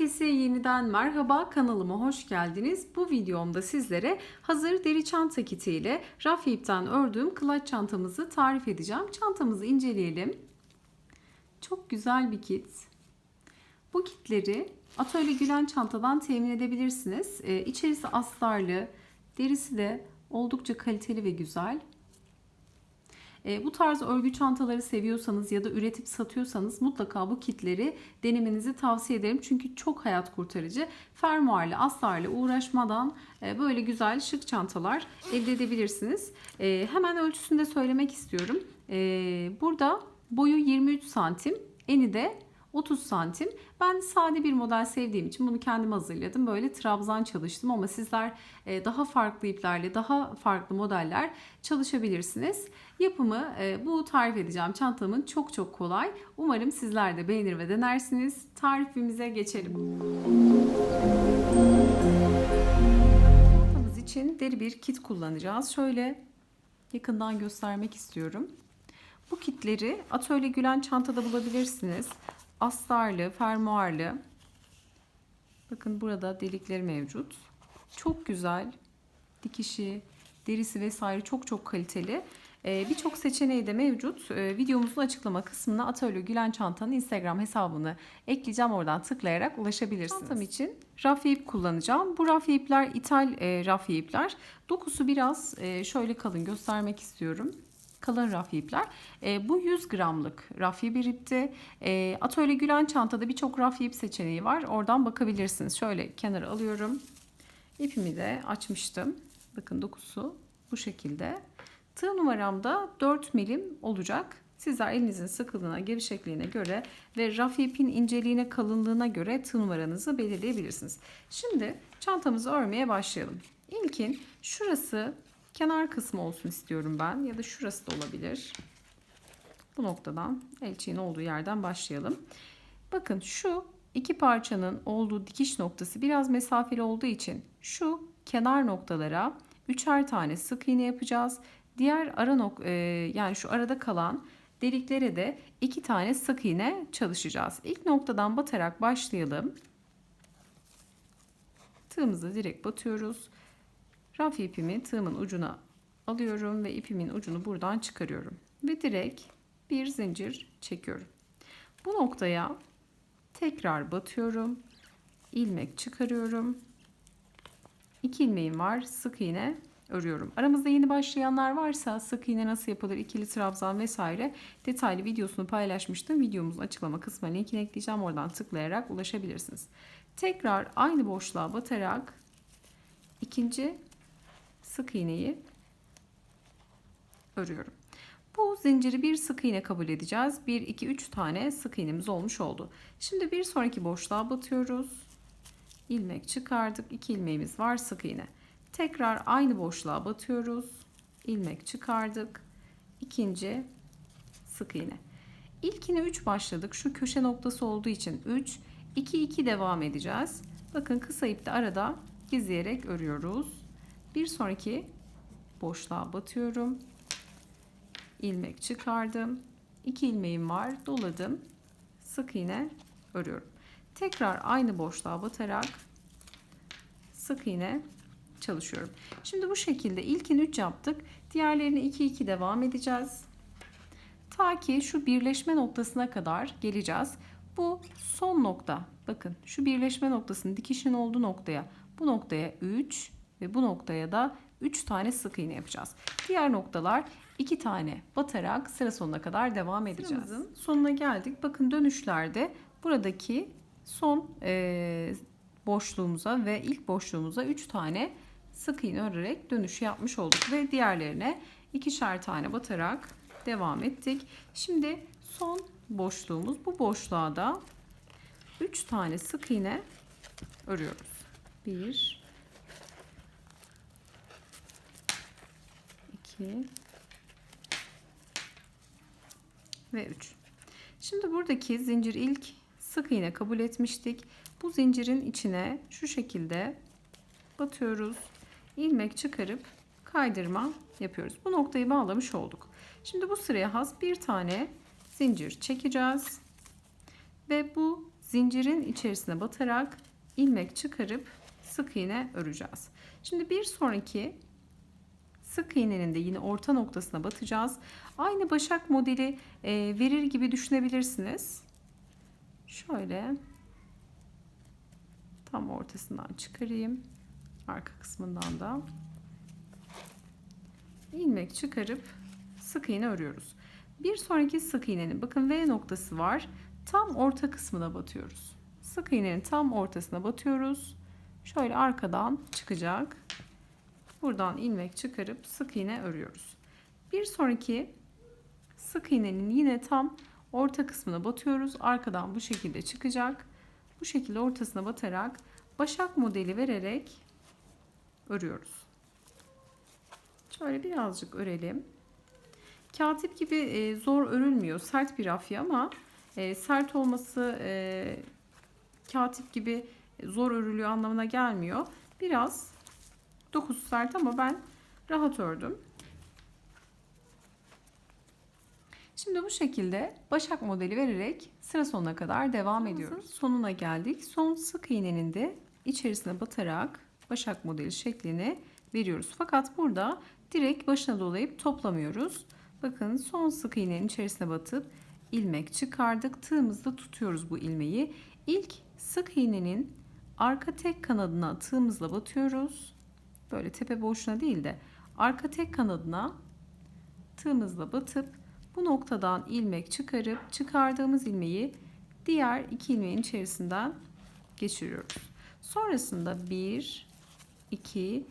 Herkese yeniden merhaba kanalıma hoş geldiniz. Bu videomda sizlere hazır deri çanta kiti ile raf ipten ördüğüm kılaç çantamızı tarif edeceğim. Çantamızı inceleyelim. Çok güzel bir kit. Bu kitleri Atölye Gülen çantadan temin edebilirsiniz. Ee, astarlı, derisi de oldukça kaliteli ve güzel. E, bu tarz örgü çantaları seviyorsanız ya da üretip satıyorsanız mutlaka bu kitleri denemenizi tavsiye ederim. Çünkü çok hayat kurtarıcı. Fermuarlı, astarlı uğraşmadan e, böyle güzel şık çantalar elde edebilirsiniz. E, hemen ölçüsünü de söylemek istiyorum. E, burada boyu 23 santim, eni de 30 santim. Ben sade bir model sevdiğim için bunu kendim hazırladım. Böyle trabzan çalıştım ama sizler e, daha farklı iplerle, daha farklı modeller çalışabilirsiniz. Yapımı e, bu tarif edeceğim çantamın çok çok kolay. Umarım sizler de beğenir ve denersiniz. Tarifimize geçelim. Çantamız için deri bir kit kullanacağız. Şöyle yakından göstermek istiyorum. Bu kitleri Atölye Gülen çantada bulabilirsiniz astarlı, fermuarlı. Bakın burada delikleri mevcut. Çok güzel. Dikişi, derisi vesaire çok çok kaliteli. Ee, Birçok seçeneği de mevcut. Ee, videomuzun açıklama kısmına Atölye Gülen Çanta'nın Instagram hesabını ekleyeceğim. Oradan tıklayarak ulaşabilirsiniz. Çantam için raf ip kullanacağım. Bu raf ipler ithal e, raf ipler. Dokusu biraz e, şöyle kalın göstermek istiyorum kalın raf ipler. E, bu 100 gramlık raf bir ipti. E, Atölye Gülen çantada birçok raf ip seçeneği var. Oradan bakabilirsiniz. Şöyle kenara alıyorum. İpimi de açmıştım. Bakın dokusu bu şekilde. Tığ numaramda 4 milim olacak. Sizler elinizin sıkılığına, gevşekliğine göre ve raf ipin inceliğine, kalınlığına göre tığ numaranızı belirleyebilirsiniz. Şimdi çantamızı örmeye başlayalım. İlkin şurası kenar kısmı olsun istiyorum ben ya da şurası da olabilir. Bu noktadan elçiğin olduğu yerden başlayalım. Bakın şu iki parçanın olduğu dikiş noktası biraz mesafeli olduğu için şu kenar noktalara üçer tane sık iğne yapacağız. Diğer ara nok e, yani şu arada kalan deliklere de iki tane sık iğne çalışacağız. İlk noktadan batarak başlayalım. Tığımızı direkt batıyoruz. Raf ipimi tığımın ucuna alıyorum ve ipimin ucunu buradan çıkarıyorum. Ve direkt bir zincir çekiyorum. Bu noktaya tekrar batıyorum. ilmek çıkarıyorum. İki ilmeğim var. Sık iğne örüyorum. Aramızda yeni başlayanlar varsa sık iğne nasıl yapılır, ikili trabzan vesaire detaylı videosunu paylaşmıştım. Videomuzun açıklama kısmına linkini ekleyeceğim. Oradan tıklayarak ulaşabilirsiniz. Tekrar aynı boşluğa batarak ikinci sık iğneyi örüyorum. Bu zinciri bir sık iğne kabul edeceğiz. 1 2 3 tane sık iğnemiz olmuş oldu. Şimdi bir sonraki boşluğa batıyoruz. ilmek çıkardık. 2 ilmeğimiz var sık iğne. Tekrar aynı boşluğa batıyoruz. ilmek çıkardık. İkinci sık iğne. İlkine 3 başladık. Şu köşe noktası olduğu için 3 2 2 devam edeceğiz. Bakın kısa ipte arada gizleyerek örüyoruz. Bir sonraki boşluğa batıyorum. ilmek çıkardım. 2 ilmeğim var. Doladım. Sık iğne örüyorum. Tekrar aynı boşluğa batarak sık iğne çalışıyorum. Şimdi bu şekilde ilkini 3 yaptık. Diğerlerini 2 2 devam edeceğiz. Ta ki şu birleşme noktasına kadar geleceğiz. Bu son nokta. Bakın şu birleşme noktasının dikişin olduğu noktaya bu noktaya 3 ve bu noktaya da 3 tane sık iğne yapacağız. Diğer noktalar 2 tane batarak sıra sonuna kadar devam edeceğiz. Sıramızın sonuna geldik. Bakın dönüşlerde buradaki son e, boşluğumuza ve ilk boşluğumuza 3 tane sık iğne örerek dönüş yapmış olduk ve diğerlerine ikişer tane batarak devam ettik. Şimdi son boşluğumuz bu boşluğa da 3 tane sık iğne örüyoruz. 1 2 ve 3. Şimdi buradaki zincir ilk sık iğne kabul etmiştik. Bu zincirin içine şu şekilde batıyoruz. İlmek çıkarıp kaydırma yapıyoruz. Bu noktayı bağlamış olduk. Şimdi bu sıraya has bir tane zincir çekeceğiz. Ve bu zincirin içerisine batarak ilmek çıkarıp sık iğne öreceğiz. Şimdi bir sonraki sık iğnenin de yine orta noktasına batacağız. Aynı başak modeli e, verir gibi düşünebilirsiniz. Şöyle tam ortasından çıkarayım. Arka kısmından da ilmek çıkarıp sık iğne örüyoruz. Bir sonraki sık iğnenin bakın V noktası var. Tam orta kısmına batıyoruz. Sık iğnenin tam ortasına batıyoruz. Şöyle arkadan çıkacak. Buradan ilmek çıkarıp sık iğne örüyoruz. Bir sonraki sık iğnenin yine tam orta kısmına batıyoruz. Arkadan bu şekilde çıkacak. Bu şekilde ortasına batarak başak modeli vererek örüyoruz. Şöyle birazcık örelim. Katip gibi e, zor örülmüyor. Sert bir rafya ama e, sert olması e, katip gibi zor örülüyor anlamına gelmiyor. Biraz dokusu sert ama ben rahat ördüm. Şimdi bu şekilde başak modeli vererek sıra sonuna kadar devam ediyoruz. Sonuna geldik. Son sık iğnenin de içerisine batarak başak modeli şeklini veriyoruz. Fakat burada direkt başına dolayıp toplamıyoruz. Bakın son sık iğnenin içerisine batıp ilmek çıkardık. Tığımızda tutuyoruz bu ilmeği. İlk sık iğnenin arka tek kanadına tığımızla batıyoruz. Böyle tepe boşluğuna değil de arka tek kanadına tığımızla batıp bu noktadan ilmek çıkarıp çıkardığımız ilmeği diğer iki ilmeğin içerisinden geçiriyoruz. Sonrasında 1 2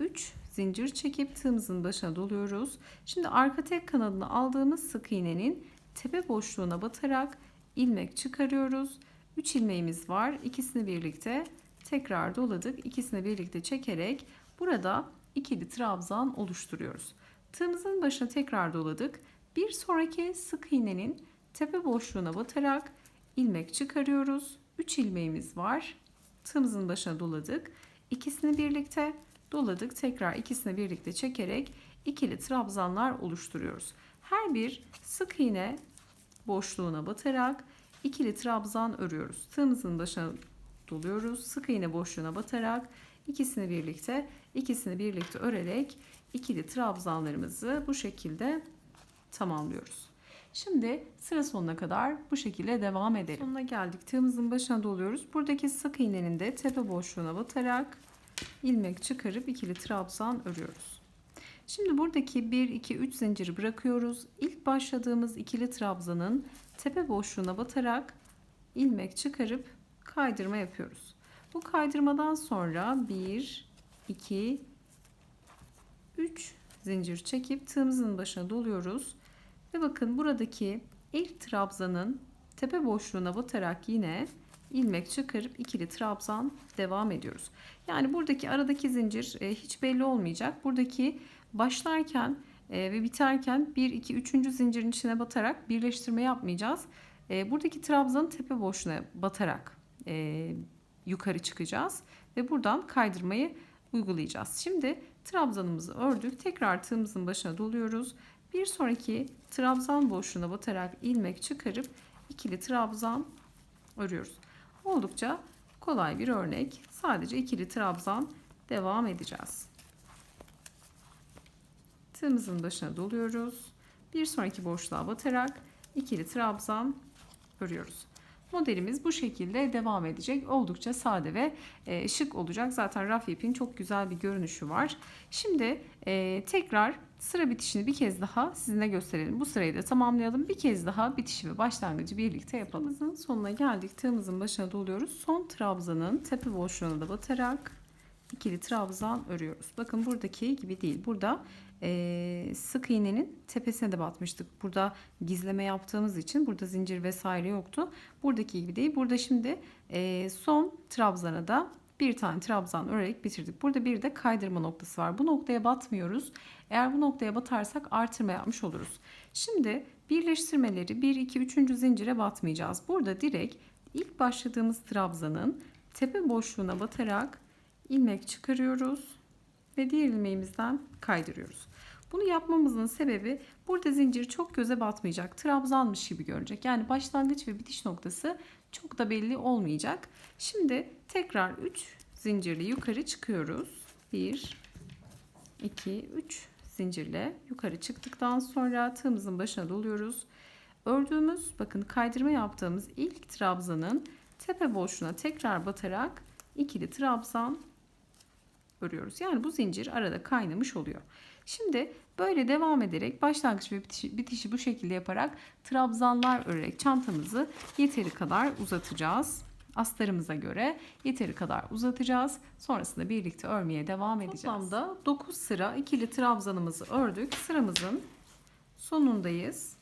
3 zincir çekip tığımızın başına doluyoruz. Şimdi arka tek kanadını aldığımız sık iğnenin tepe boşluğuna batarak ilmek çıkarıyoruz. 3 ilmeğimiz var. İkisini birlikte tekrar doladık. İkisini birlikte çekerek burada ikili trabzan oluşturuyoruz. Tığımızın başına tekrar doladık. Bir sonraki sık iğnenin tepe boşluğuna batarak ilmek çıkarıyoruz. 3 ilmeğimiz var. Tığımızın başına doladık. İkisini birlikte doladık. Tekrar ikisini birlikte çekerek ikili trabzanlar oluşturuyoruz. Her bir sık iğne boşluğuna batarak ikili trabzan örüyoruz. Tığımızın başına doluyoruz. Sık iğne boşluğuna batarak ikisini birlikte ikisini birlikte örerek ikili trabzanlarımızı bu şekilde tamamlıyoruz. Şimdi sıra sonuna kadar bu şekilde devam edelim. Sonuna geldik. Tığımızın başına doluyoruz. Buradaki sık iğnenin de tepe boşluğuna batarak ilmek çıkarıp ikili trabzan örüyoruz. Şimdi buradaki 1 2 3 zinciri bırakıyoruz. İlk başladığımız ikili trabzanın tepe boşluğuna batarak ilmek çıkarıp kaydırma yapıyoruz. Bu kaydırmadan sonra 1 2 3 zincir çekip tığımızın başına doluyoruz. Ve bakın buradaki ilk trabzanın tepe boşluğuna batarak yine ilmek çıkarıp ikili trabzan devam ediyoruz. Yani buradaki aradaki zincir e, hiç belli olmayacak. Buradaki başlarken e, ve biterken 1 2 3. zincirin içine batarak birleştirme yapmayacağız. E, buradaki trabzanın tepe boşluğuna batarak yukarı çıkacağız ve buradan kaydırmayı uygulayacağız. Şimdi trabzanımızı ördük. Tekrar tığımızın başına doluyoruz. Bir sonraki trabzan boşluğuna batarak ilmek çıkarıp ikili trabzan örüyoruz. Oldukça kolay bir örnek. Sadece ikili trabzan devam edeceğiz. Tığımızın başına doluyoruz. Bir sonraki boşluğa batarak ikili trabzan örüyoruz. Modelimiz bu şekilde devam edecek. Oldukça sade ve e, şık olacak. Zaten raf ipin çok güzel bir görünüşü var. Şimdi e, tekrar sıra bitişini bir kez daha sizinle gösterelim. Bu sırayı da tamamlayalım. Bir kez daha bitişi ve başlangıcı birlikte yapalım. Sıramızın sonuna geldik. Tığımızın başına doluyoruz. Son trabzanın tepe boşluğuna da batarak ikili trabzan örüyoruz. Bakın buradaki gibi değil. Burada e, sık iğnenin tepesine de batmıştık. Burada gizleme yaptığımız için burada zincir vesaire yoktu. Buradaki gibi değil. Burada şimdi e, son trabzana da bir tane trabzan örerek bitirdik. Burada bir de kaydırma noktası var. Bu noktaya batmıyoruz. Eğer bu noktaya batarsak artırma yapmış oluruz. Şimdi birleştirmeleri 1, 2, 3. zincire batmayacağız. Burada direkt ilk başladığımız trabzanın tepe boşluğuna batarak ilmek çıkarıyoruz ve diğer ilmeğimizden kaydırıyoruz. Bunu yapmamızın sebebi burada zincir çok göze batmayacak. Trabzanmış gibi görünecek. Yani başlangıç ve bitiş noktası Çok da belli olmayacak. Şimdi tekrar 3 zincirle yukarı çıkıyoruz. 1 2 3 zincirle yukarı çıktıktan sonra tığımızın başına doluyoruz. Ördüğümüz bakın kaydırma yaptığımız ilk trabzanın tepe boşluğuna tekrar batarak ikili trabzan örüyoruz. Yani bu zincir arada kaynamış oluyor. Şimdi böyle devam ederek başlangıç ve bitişi, bitişi bu şekilde yaparak trabzanlar örerek çantamızı yeteri kadar uzatacağız. Astarımıza göre yeteri kadar uzatacağız. Sonrasında birlikte örmeye devam edeceğiz. Toplamda 9 sıra ikili trabzanımızı ördük. Sıramızın sonundayız.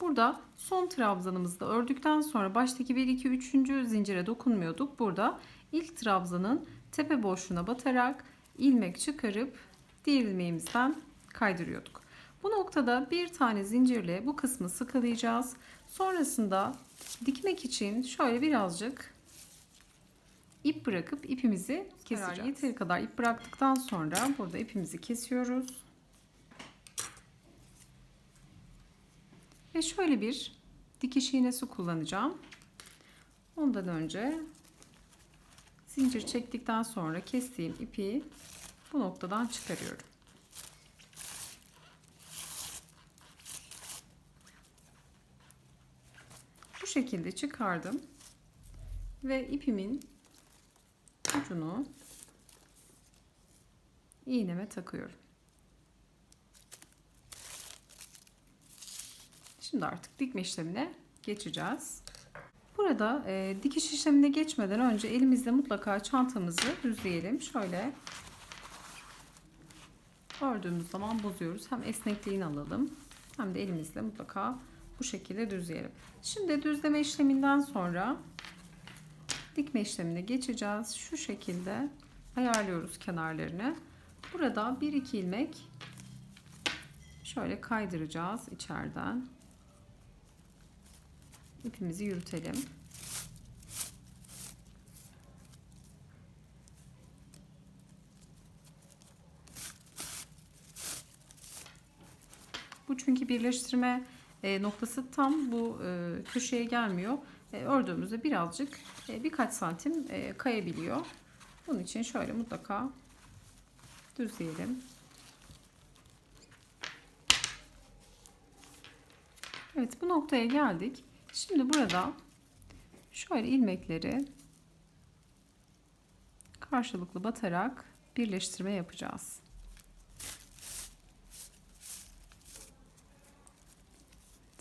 Burada son trabzanımızı da ördükten sonra baştaki 1 2 3. zincire dokunmuyorduk. Burada ilk trabzanın tepe boşluğuna batarak ilmek çıkarıp diğer ilmeğimizden kaydırıyorduk. Bu noktada bir tane zincirle bu kısmı sıkılayacağız. Sonrasında dikmek için şöyle birazcık ip bırakıp ipimizi keseceğiz. Yeteri kadar ip bıraktıktan sonra burada ipimizi kesiyoruz. Ve şöyle bir dikiş iğnesi kullanacağım. Ondan önce zincir çektikten sonra kestiğim ipi bu noktadan çıkarıyorum. Bu şekilde çıkardım ve ipimin ucunu iğneme takıyorum. Şimdi artık dikme işlemine geçeceğiz. Burada e, dikiş işlemine geçmeden önce elimizde mutlaka çantamızı düzleyelim. Şöyle ördüğümüz zaman bozuyoruz. Hem esnekliğini alalım hem de elimizle mutlaka bu şekilde düzleyelim. Şimdi düzleme işleminden sonra dikme işlemine geçeceğiz. Şu şekilde ayarlıyoruz kenarlarını. Burada 1-2 ilmek şöyle kaydıracağız içeriden. İpimizi yürütelim. Çünkü birleştirme e, noktası tam bu e, köşeye gelmiyor. E, ördüğümüzde birazcık birkaç santim kayabiliyor. Bunun için şöyle mutlaka düzleyelim. Evet bu noktaya geldik. Şimdi burada şöyle ilmekleri karşılıklı batarak birleştirme yapacağız.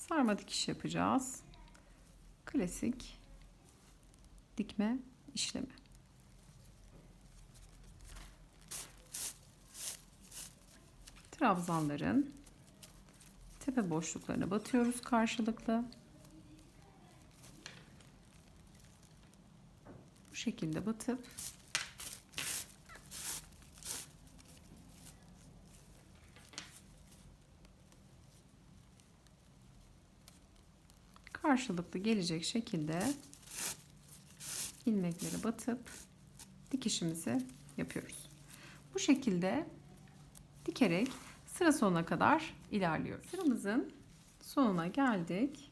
Sarma dikiş yapacağız. Klasik dikme işlemi. Trabzanların tepe boşluklarına batıyoruz karşılıklı. Bu şekilde batıp karşılıklı gelecek şekilde ilmekleri batıp dikişimizi yapıyoruz. Bu şekilde dikerek sıra sonuna kadar ilerliyoruz. Sıramızın sonuna geldik.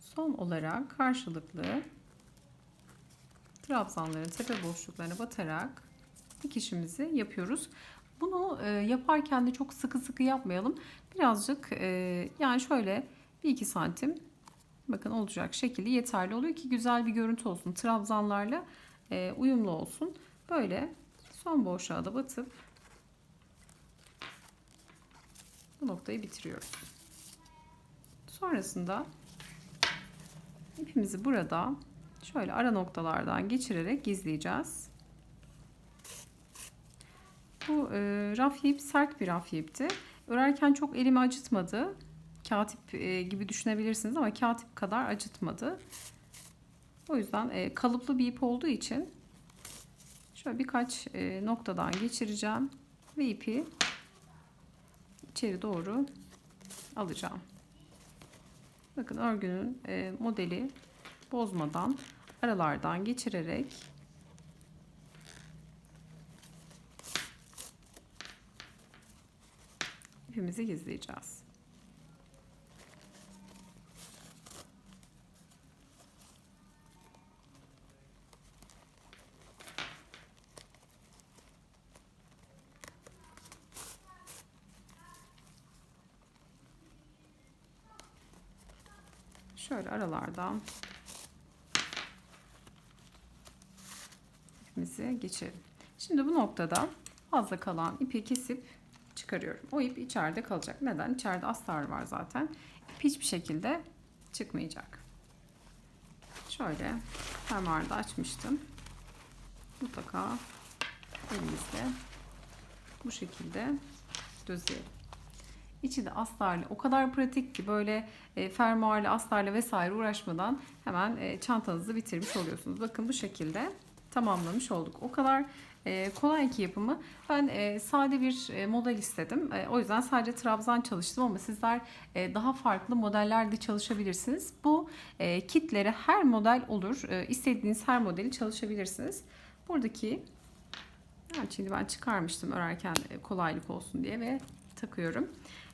Son olarak karşılıklı trabzanların tepe boşluklarına batarak dikişimizi yapıyoruz. Bunu e, yaparken de çok sıkı sıkı yapmayalım. Birazcık e, yani şöyle 1-2 santim bakın olacak şekilde yeterli oluyor ki güzel bir görüntü olsun. Trabzanlarla e, uyumlu olsun. Böyle son boşluğa da batıp bu noktayı bitiriyoruz. Sonrasında ipimizi burada şöyle ara noktalardan geçirerek gizleyeceğiz. Bu e, rafya ip sert bir rafya ipti. Örerken çok elimi acıtmadı. Katip e, gibi düşünebilirsiniz ama katip kadar acıtmadı. O yüzden e, kalıplı bir ip olduğu için şöyle birkaç e, noktadan geçireceğim ve ipi içeri doğru alacağım. Bakın örgünün modeli bozmadan aralardan geçirerek ipimizi gizleyeceğiz. Şöyle aralardan ipimizi geçirelim. Şimdi bu noktada fazla kalan ipi kesip çıkarıyorum. O ip içeride kalacak. Neden? İçeride astar var zaten. İp hiçbir şekilde çıkmayacak. Şöyle fermuarda açmıştım. Mutlaka elimizde bu şekilde düzleyelim. İçi de astarlı. O kadar pratik ki böyle e, fermuarlı, astarlı vesaire uğraşmadan hemen e, çantanızı bitirmiş oluyorsunuz. Bakın bu şekilde tamamlamış olduk. O kadar e, kolay ki yapımı. Ben e, sade bir e, model istedim. E, o yüzden sadece trabzan çalıştım ama sizler e, daha farklı modellerde çalışabilirsiniz. Bu e, kitlere her model olur. E, istediğiniz her modeli çalışabilirsiniz. Buradaki yani şimdi ben çıkarmıştım örerken e, kolaylık olsun diye ve takıyorum.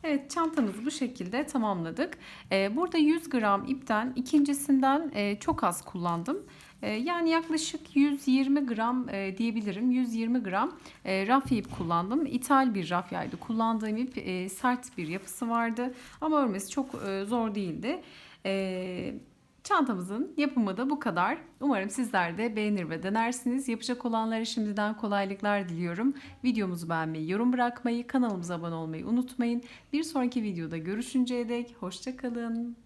Evet çantamızı bu şekilde tamamladık. Ee, burada 100 gram ipten ikincisinden e, çok az kullandım. E, yani yaklaşık 120 gram e, diyebilirim. 120 gram e, rafya ip kullandım. İthal bir rafyaydı. Kullandığım ip e, sert bir yapısı vardı. Ama örmesi çok e, zor değildi. E, Çantamızın yapımı da bu kadar. Umarım sizler de beğenir ve denersiniz. Yapacak olanlara şimdiden kolaylıklar diliyorum. Videomuzu beğenmeyi, yorum bırakmayı, kanalımıza abone olmayı unutmayın. Bir sonraki videoda görüşünceye dek hoşçakalın.